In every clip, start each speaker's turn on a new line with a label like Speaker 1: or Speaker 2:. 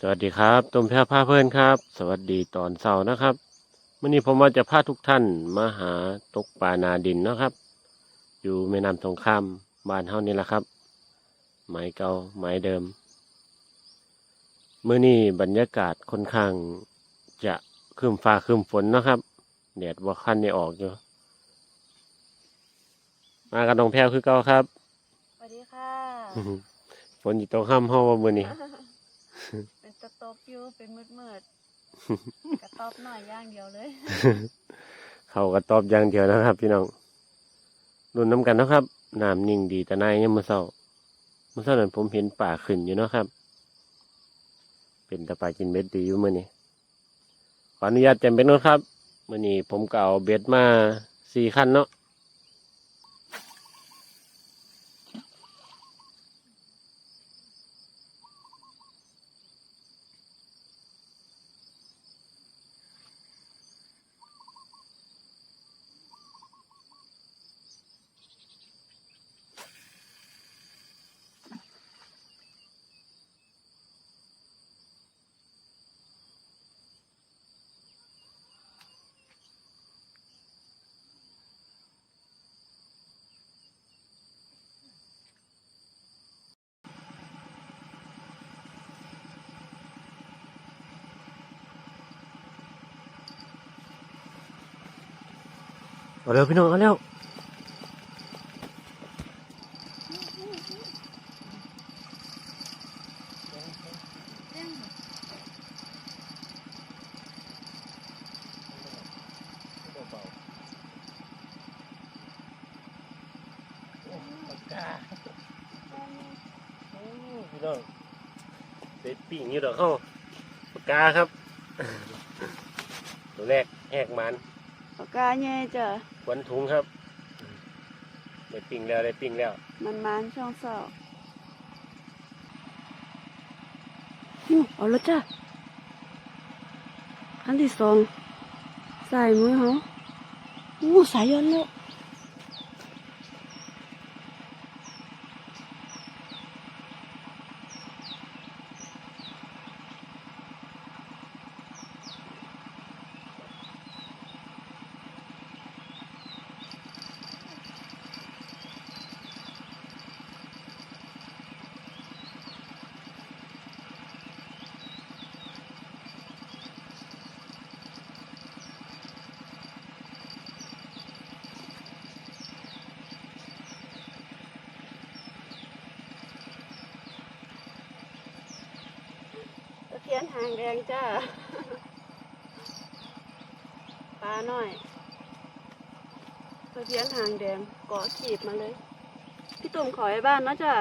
Speaker 1: สวัสดีครับตุ่มแพรพาเพื่อนครับ สวัสดีตอนเช้านะครับวันนี้ผมว่าจะพาทุกท่านมาหาตกปลานาดินเนาะครับ อยู่แม่น้ำสงครามบ้านเฮานี่แหละครับ ไม้เก่าไม้เดิมเมื่อนี้บรรยากาศค่อนข้างจะครึมฟ้าครึมฝนเนาะครับแดดว่าคันนี่ออกอยู่มากับน้องแพรวคือเก่าครับ
Speaker 2: สวัสดีค่ะ
Speaker 1: ฝนอยู่ตรงห้ามห้องว่ามือนี้
Speaker 2: เป็นตะตบอยู่เป็นมืดมืดๆกระตอบหน่อยอย่างเดียวเลย
Speaker 1: เขาก็ตอบอย่างเดียวนะครับ พี่น้องรุ่นน้ำกันนะครับน้ำนิ่งดีแต่นายยังมือเศร้ามือเศร้านั้นผมเห็นป่าขึ้นอยู่เนาะครับ เป็นตะปลากินเบ็ดดีอยู่มื่อนี้ขออนุญาตจำเป็นนะครับมื่อนี้ผมก็เอาเบ็ดมาสี่ขั้นเนาะ เอาเร็วพี่น้องเอาเร็วพี่น้องเด็ดปีกอยู่ดอกเข้าปากกาครับ ตัวแรกแหกมัน
Speaker 2: ปากกาเนี่ยจ้ะ
Speaker 1: ขวนถุงครับได้ปิ้งแล้วได้ปิ้งแล้ว
Speaker 2: มันมันช่องเศร้าอู้เอาแล้วจ้ะอันที่สองใส่มือเขาอู้สายย้อนแล้ว หางแดงจ้าปลาหน่อยเพียนหางแดงเกาะขีดมาเลย พี่ตุ่มขอให้บ้านนะจ้า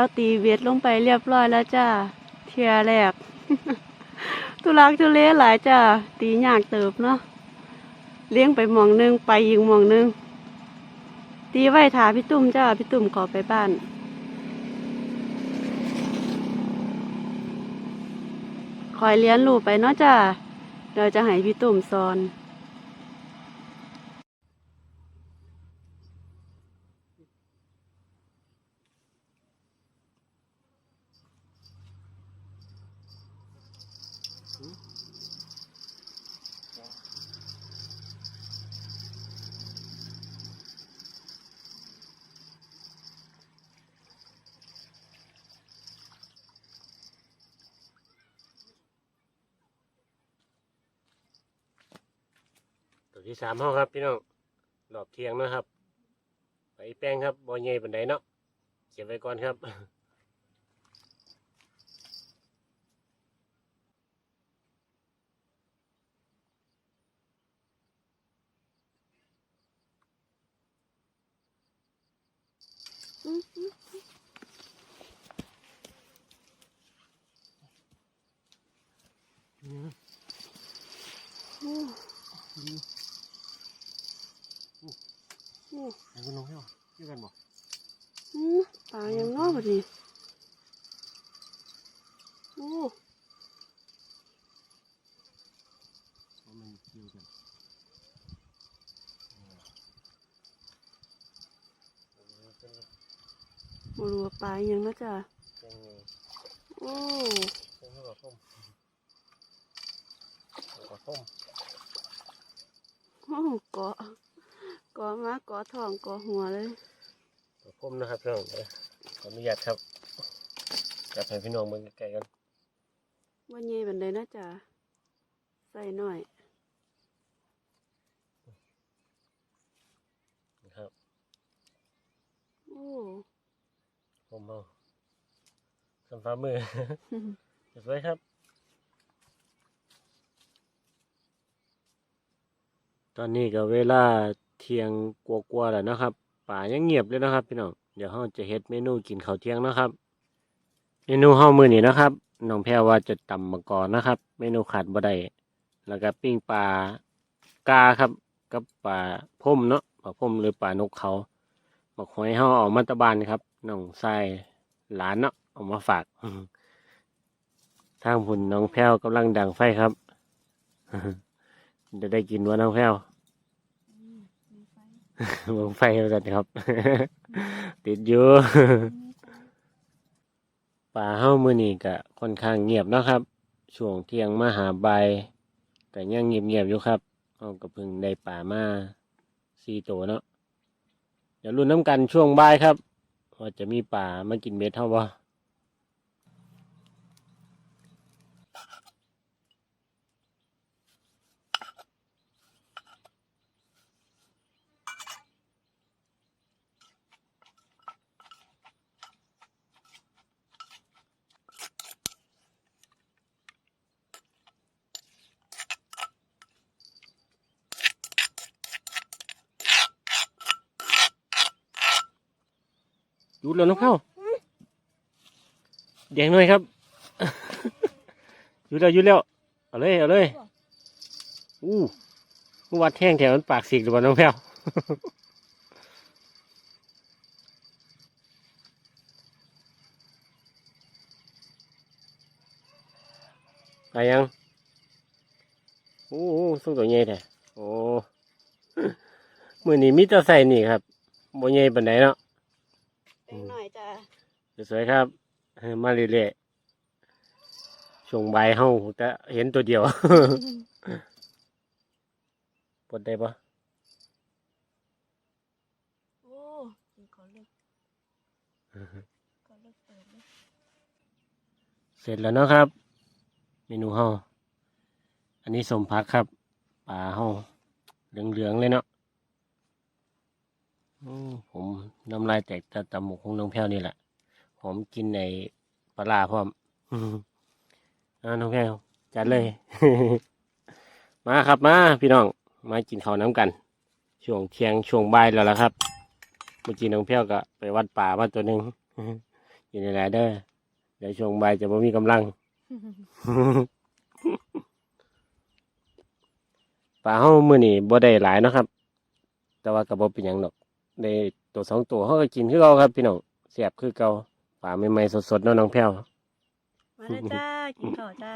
Speaker 2: วตีเวทลงไปเรียบร้อยแล้วจ้าเทียแรกทุลักทุเลหลายจ้าตียากเติบเนาะเลี้ยงไปมองหนึงไปยิงมองหนึงตีไว้ถาพี่ตุ่มจ้าพี่ตุ่มขอไปบ้านคอยเลี้ยนลูกไปเนาะจ้าเดี๋ยวจะให้พี่ตุ่มสอน
Speaker 1: ตัวที่สามห้องครับพี่น้องรอบเทียงนะครับไปแป้งครับบอใหญ่ปันไดเนาะเก็บไว้ก่อนครับ
Speaker 2: โอ้โอ้
Speaker 1: ไอ้คุณน้องเที่ยวเที่ยวกันบ่
Speaker 2: อืมปลายังนอกดิโอ้
Speaker 1: มันเที่ยวกัน
Speaker 2: มารัวาปลายังนะจ้ะ
Speaker 1: เป็นไง
Speaker 2: โอ้
Speaker 1: เป็นข้าวต้มข้าวต้ม
Speaker 2: โอ้เกาะเกาะมาเกาะท้องเกาะหัวเลย
Speaker 1: ข้าวต้มนะครับพี่น้องเดี๋ยวขออนุญาตครับจับให้พี่น้องเบิ่งใกล้ๆกัน
Speaker 2: วันนี้บันไดนะจ้ะใส่หน่อย
Speaker 1: นะครับ
Speaker 2: โอ้
Speaker 1: ผมเอาสัมฟ้ามือ สวยครับ ตอนนี้ก็เวลาเที่ยงกว่าๆแล้วนะครับ ป่ายังเงียบเลยนะครับ พี่น้อง เดี๋ยวเราจะเฮ็ดเมนูกินข้าวเที่ยงนะครับ เมนูเฮามื้อนี้นะครับน้องแพรว่าจะตำมะกอนะครับ เมนูขาดบ่ได้แล้วก็ปิ้งปลากาครับ กับปลาพ่มเนาะปลาพ่มหรือปลานกเขา บักหอยเฮาออกมาตะบานครับน้องชายหลานเนาะเอามาฝากทางพุ่นน้องแพรวกำลังดังไฟครับจะได้กินว่าน้องแพรวมองไฟเอาจัดครับ ติดอยู่ป่าเฮ้ามือนี่ก็ค่อนข้างเงียบเนาะครับ ช่วงเที่ยงมาหาใบแต่ยังเงียบๆอยู่ครับเอาก็เพิ่งได้ป่ามาสี่ตัวเนาะ เดี๋ยวรุ่นน้ำกันช่วงบ่ายครับว่าจะมีป่ามากินเบ็ดเท่าบ่ หยุดแล้วน้องเข้าแดงหน่อยครับหยุดแล้วหยุดแล้วเอาเลยเอาเลยอู้เมื่อวัดแห้งแถวมันปากสีกหรือเปล่าน้องแพ้วไปยังโอ้โหสู้ตัวใหญ่แท้โอ้มือนี้มิตรใส่นี่ครับบ่ใหญ่ปานใดเนาะ
Speaker 2: แป้งหน่อยจ้ะ
Speaker 1: สวยๆครับเออมาเรื่อยๆช่วงบ่ายเฮาจะเห็นตัวเดียว ปลดได้ปะ
Speaker 2: โอ้ขอเลิกขอเลิกเปิดเลย
Speaker 1: เสร็จแล้วเนาะครับ เมนูเฮาอันนี้สมพักครับปลาเฮาเหลืองๆเลยเนาะอืม ผมน้ำลายแตกตะตำหมกของน้องแพ้วนี่แหละ ผมกินในปลาพร้อมน้องแพ้วจัดเลย มาครับมาพี่น้อง มากินข้าวน้ำกัน ช่วงเที่ยงช่วงบ่ายแล้วล่ะครับ เมื่อกี้น้องแพ้วก็ไปวัดป่ามาตัวหนึ่งอยู่ในหลายเด้อเดี๋ยวช่วงบ่ายจะบ่มีกำลังปลาเฮามือนี้บ่ได้หลายนะครับ แต่ว่าก็บ่เป็นหยังดอก ได้ตัวสองตัวเฮาก็กินคือเก่าครับพี่น้องแซ่บคือเก่าปลาใหม่ๆสดๆเนาะน้องแพ้ว
Speaker 2: มาแล้วจ้า กินข้าวจ้า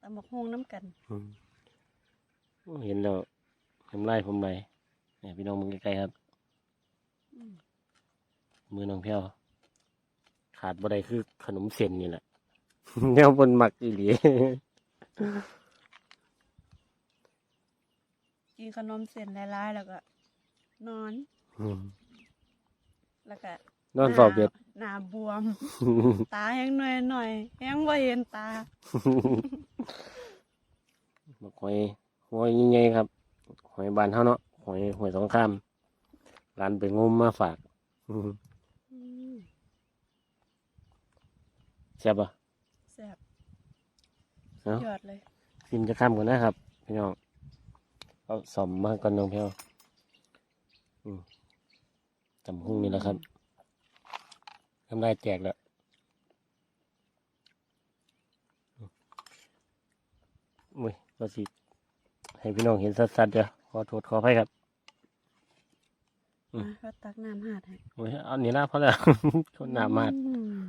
Speaker 2: ตำบักฮงน้ำกัน
Speaker 1: อืมโอ้เห็นแล้วน้ำลายผมไปเนี่ยพี่น้องมึงใกล้ๆครับ
Speaker 2: อืม
Speaker 1: มือน้องแพ้วขาดบ่ได้คือขนมเส้นนี่แหละแนวบนมักอีหลี
Speaker 2: กินขนมเส้นหลายๆแล้วก็ นอน
Speaker 1: อืม
Speaker 2: แล้วก็
Speaker 1: นอนเฝ้าเบ็ด
Speaker 2: หน้าบวม ตาแห้งหน่อยหน่อยๆแห้งบ่เห็นตา
Speaker 1: บักหอยหอยใหญ่ๆครับ หอยบานเท่าเนาะหอยหอยสองข้ามร้านไปงมมาฝากอืม
Speaker 2: อืม
Speaker 1: แซ่บปะ
Speaker 2: แซ่บ
Speaker 1: เนาะ
Speaker 2: ยอดเลย
Speaker 1: ซิมจะข้ามก่อนนะครับพี่น้องเอาสอมมาก่อนน้องเพียว อืมจำหุ้งนี่แหละครับทำได้แจกแล้วอุ้ยก็สิให้พี่น้องเห็นสัดๆเดี๋ยวขอโทษขออภัยครับอืม
Speaker 2: มาก็ตักน้ำหาดให้
Speaker 1: โอ้ยเอานี่ละเพราะแล้วคนหนามาด
Speaker 2: อืม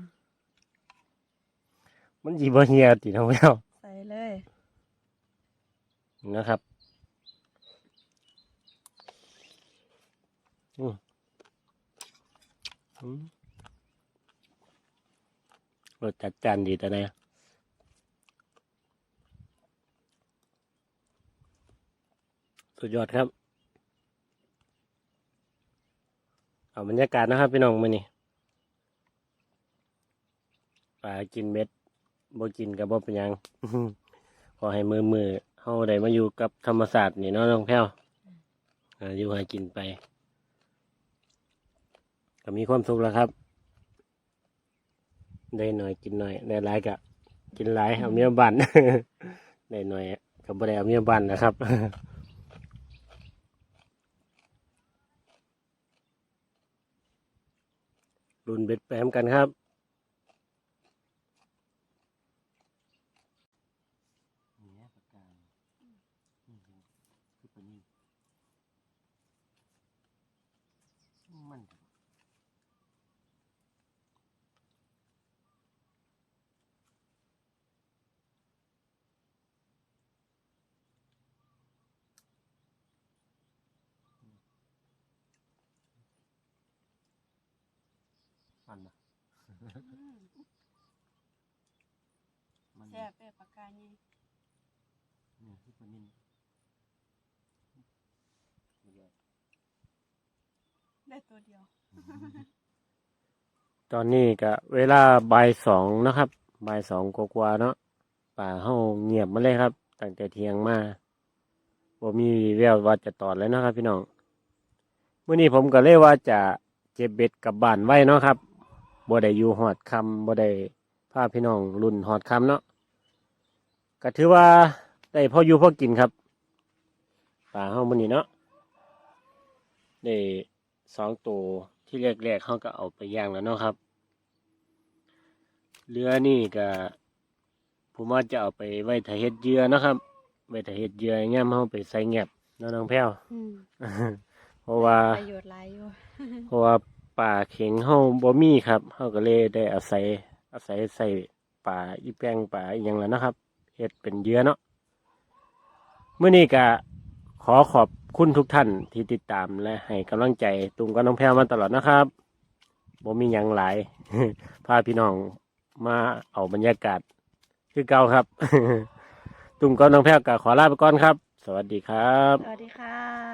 Speaker 1: มันจีบเฮียติน้องเพียว
Speaker 2: ใส่เลย
Speaker 1: นะครับ อืมรสจัดจานดีแต่ไหนสุดยอดครับ เอาบรรยากาศนะครับพี่น้องมานี่ปลากินเม็ดบ่กินกับบ่เป็นยังขอให้มือมือเฮาได้มาอยู่กับธรรมศาสตร์นี่เนาะน้องแพ้วออยู่หากินไป ก็มีความสุขแล้วครับ ได้หน่อยกินหน่อยได้หลายก็กินหลายเอาเมียบันได้หน่อยก็บ่ได้เอาเมียบันนะครับรุ่นเบ็ดแปมกันครับเนี่ยปากกาคือปนี่ มันนะมัน
Speaker 2: แซ่บเป้ปากกานี่
Speaker 1: เนี่ยคือปะนิ่สุดยอด
Speaker 2: ได้ตัวเดียว
Speaker 1: ตอนนี้ก็เวลาบ่ายสองนะครับบ่ายสองกว่าๆเนาะป่าเฮาเงียบมาเลยครับตั้งแต่เที่ยงมาบ่มีวี่แววว่าจะตอดเลยเนาะครับ พี่น้องมื้อนี้ผมก็เลยว่าจะเก็บเบ็ดกลับบ้านไว้เนาะครับ บ่ได้อยู่ฮอดค่ำบ่ได้พาพี่น้องรุ่นฮอดค่ำเนาะก็ถือว่าได้พออยู่พอกินครับป่าเฮามื้อนี้เนาะได้สองตัวที่แรกๆเฮาก็เอาไปย่างแล้วเนาะครับเรือนี่ก็ผมว่าจะเอาไปไว้ถ่ายเฮ็ดเหยื่อเนาะครับไว้ถ่ายเฮ็ดเหยื่อย่ามเฮาไปใส่แงบเนาะน้องแพ้ว
Speaker 2: อืม
Speaker 1: เพราะว่า
Speaker 2: ประโยชน์หลายอยู่
Speaker 1: เพราะว่า ป่าเข็งเฮาบ่มีครับเฮาก็เลยได้อาศัยอาศัยใส่ป่าอีแป้งป่าอีหยังแล้วนะครับเฮ็ดเป็นเยื่อเนาะเมื้อนี้ก็ขอขอบคุณทุกท่านที่ติดตามและให้กำลังใจตุงกับน้องแพ้วมาตลอดนะครับบ่มีหยังหลายพาพี่น้องมาเอาบรรยากาศคือเก่าครับ ตุงกับน้องแพ้วก็ขอลาไปก่อนครับ สวัสดีครับ
Speaker 2: สวัสดีค่ะ